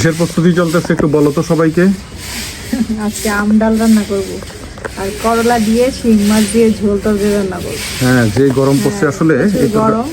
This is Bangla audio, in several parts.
কিসের প্রস্তুতি চলতেছে একটু বলো তো সবাইকে। আজকে আম ডাল রান্না করব। আর করলা দিয়ে শিং মাছ দিয়ে ঝোল তরকারি রান্না করব। হ্যাঁ যে গরম পড়ছে আসলে গরম।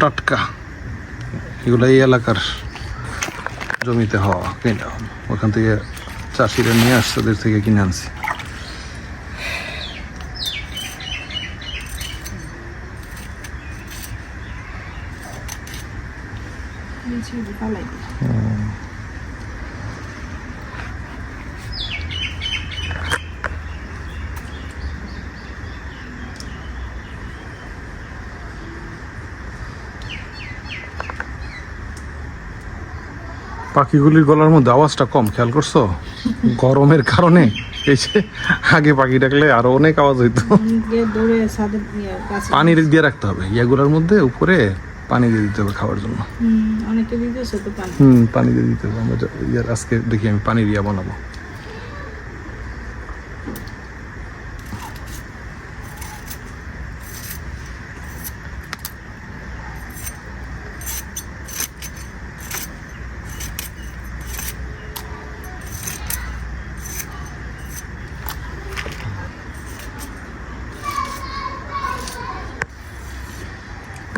টাটকা। এগুলো এই এলাকার জমিতে হওয়া কিনা। ওখান থেকে চাষিরা নিয়ে আসছে ওদের থেকে কিনে আনছি। ফালাই দিই। পাখিগুলির গলার মধ্যে আওয়াজটা কম খেয়াল করছ? গরমের কারণে যে আগে পাখি ডাকলে আরও অনেক আওয়াজ হইতো। অনেকে দৌড়ে ছাদের ইয়ে গাছে পানি দিয়ে রাখতে হবে। ইয়াগুলোর মধ্যে উপরে পানি দিয়ে দিতে হবে খাওয়ার জন্য। হুম, অনেকে দিতেছে তো পানি। হুম পানি দিয়ে দিতে হবে। আমরা আজকে দেখি আমি পানির ইয়া বানাবো।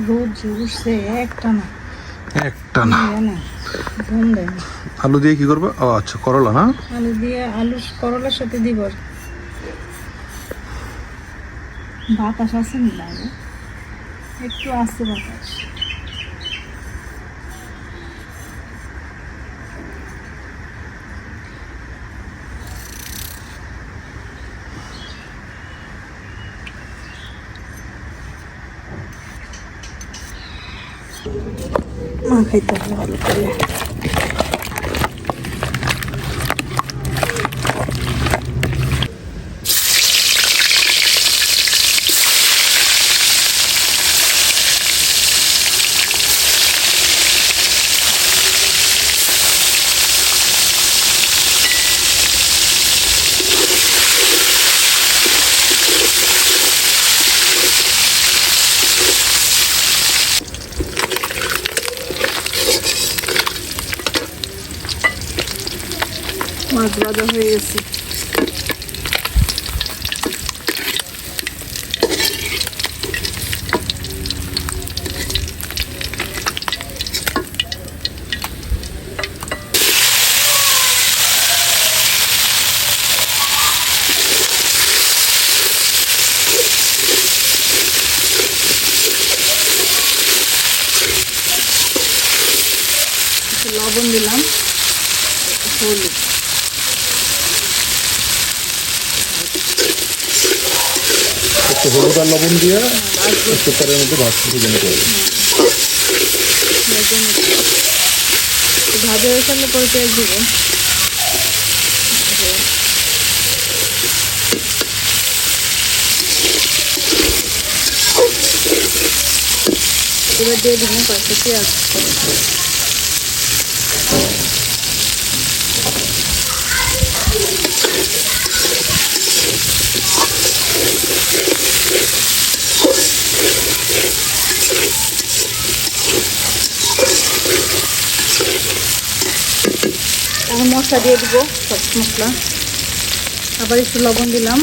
রোদ উঠছে একটা না। একটা না। না। আলু দিয়ে কি করব? ও আচ্ছা করলা না? আলু দিয়ে আলু করলার সাথে দিব। আর বাতাস আছে না লাগে একটু আছে বাতাস। মাখাইতে হবে ভালো মাছ ভাজা হয়ে গেছে। লবণ দিলাম হলুদ। একটু হলুদ আর লবণ দিয়ে কুকারের মধ্যে ভাত ভেজে নিতে হবে ভেজে হয়ে গেলে পরে পেঁয়াজ দিব। এবার দিয়ে দিব কয়েকটা পেঁয়াজ এখন মশলা দিয়ে দিব, সব মশলা। আবার একটু লবণ দিলাম।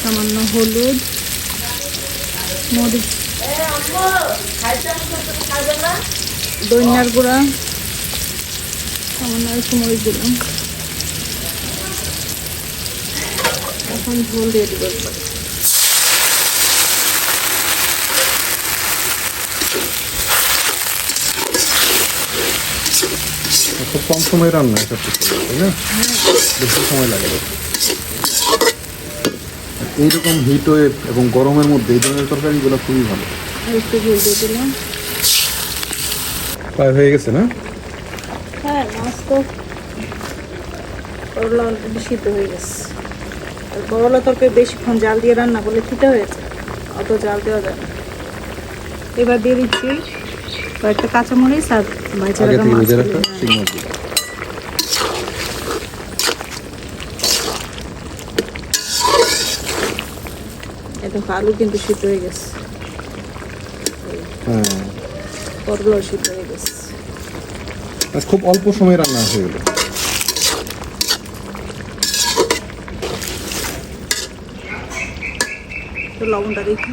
সামান্য হলুদ, মরিচ দইনার গুঁড়া, সামান্য একটু মরিচ দিলাম। এখন ঝোল দিয়ে দিব একবার। খুব কম সময় রান্না এটা তাই না? বেশি সময় লাগে এইরকম হিট ওয়েভ এবং গরমের মধ্যে এই ধরনের তরকারিগুলো খুবই ভালো। প্রায় হয়ে গেছে না? হ্যাঁ মাছ তো করলা অলরেডি সিদ্ধ হয়ে গেছে। করলা তরকারি বেশিক্ষণ জাল দিয়ে রান্না করলে খেতে হয়েছে অত জাল দেওয়া যায় না। এবার দিয়ে দিচ্ছি কয়েকটা কাঁচামরিচ আর দেখো আলু কিন্তু সিদ্ধ হয়ে গেছে। হ্যাঁ। সিদ্ধ হয়ে গেছে। খুব অল্প সময় রান্না হয়ে গেল। তো লবণটা দেখি।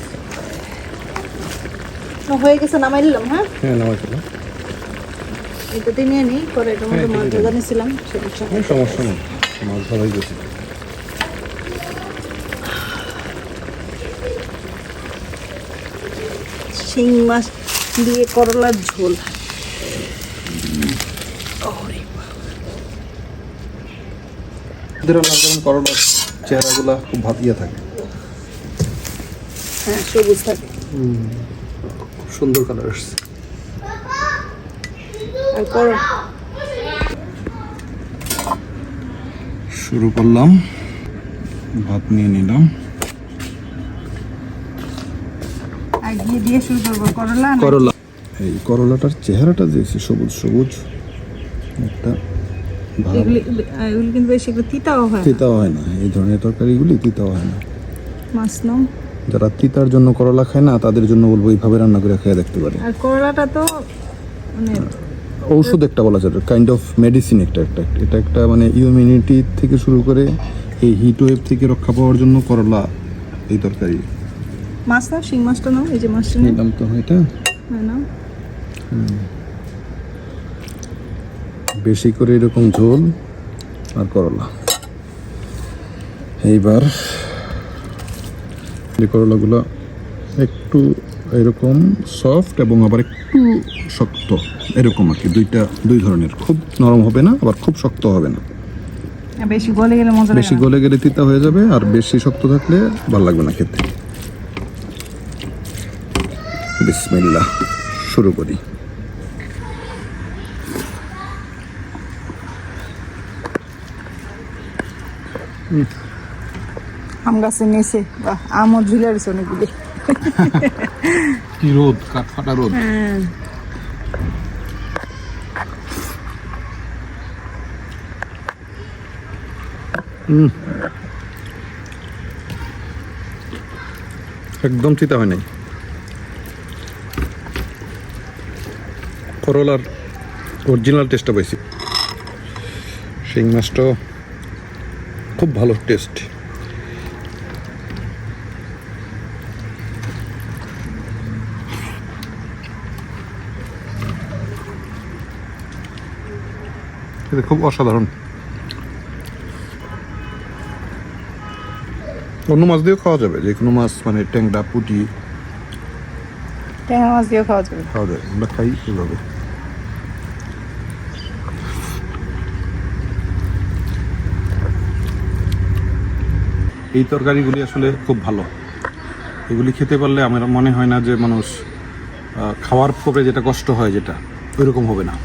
হয়ে গেছে নামাই নিলাম হ্যাঁ? হ্যাঁ নামাজ এটা দিয়ে নিয়ে নিই পরে এটার মধ্যে হ্যাঁ, মাছ এটা ভেজা নিয়েছিলাম সেটা সমস্যা নেই মাছ ভালোই গেছে। শিং মাছ দিয়ে করলার ঝোল। করলার চেহারাগুলো খুব ভাতিয়ে থাকে। হ্যাঁ সবুজ থাকে। সুন্দর কালার শুরু করলাম। ভাত নিয়ে নিলাম। আর দিয়ে দিয়ে শুরু করব। করলা করলা। এই করলাটার চেহারাটা দিয়েছি সবুজ সবুজ। একটা তিতাও হয় না। তিতাও হয় না। এই ধরনের তরকারিগুলি তিতাও হয় না। মাছ নাও যারা তিতার জন্য করলা খায় না তাদের জন্য বলব এইভাবে রান্না করে খেয়ে দেখতে পারে। আর করলাটা তো মানে ঔষধ একটা বলা যায় কাইন্ড অফ মেডিসিন একটা একটা এটা একটা মানে ইমিউনিটি থেকে শুরু করে এই হিট ওয়েভ থেকে রক্ষা পাওয়ার জন্য করলা এই তরকারি। মাছ শিং মাছটা নাও এই যে মাছটা নিলাম তো এটা। হ্যাঁ বেশি করে এরকম ঝোল আর করলা। এইবার এই করলাগুলো একটু এরকম সফট এবং আবার একটু শক্ত এরকম আর কি। দুইটা দুই ধরনের। খুব নরম হবে না আবার খুব শক্ত হবে না। বেশি গলে গেলে মজা বেশি গলে গেলে তিতা হয়ে যাবে আর বেশি শক্ত থাকলে ভালো লাগবে না খেতে। বিসমিল্লাহ শুরু করি। আম গাছের নিচে আমও ঝুলে রয়েছে অনেকগুলি। কি রোদ কাঠ ফাটা রোদ। হ্যাঁ। একদম চিতা হয় নাই। করলার অরিজিনাল টেস্টটা পাইছি। শিং মাছটা খুব ভালো টেস্ট এটা খুব অসাধারণ। অন্য মাছ দিয়েও খাওয়া যাবে যে কোনো মাছ মানে ট্যাংরা পুঁটি। ট্যাংরা মাছ দিয়েও খাওয়া যাবে। খাওয়া আমরা খাই এভাবে। এই তরকারিগুলি আসলে খুব ভালো। এগুলি খেতে পারলে আমার মনে হয় না যে মানুষ খাওয়ার পরে যেটা কষ্ট হয় যেটা ওইরকম হবে না।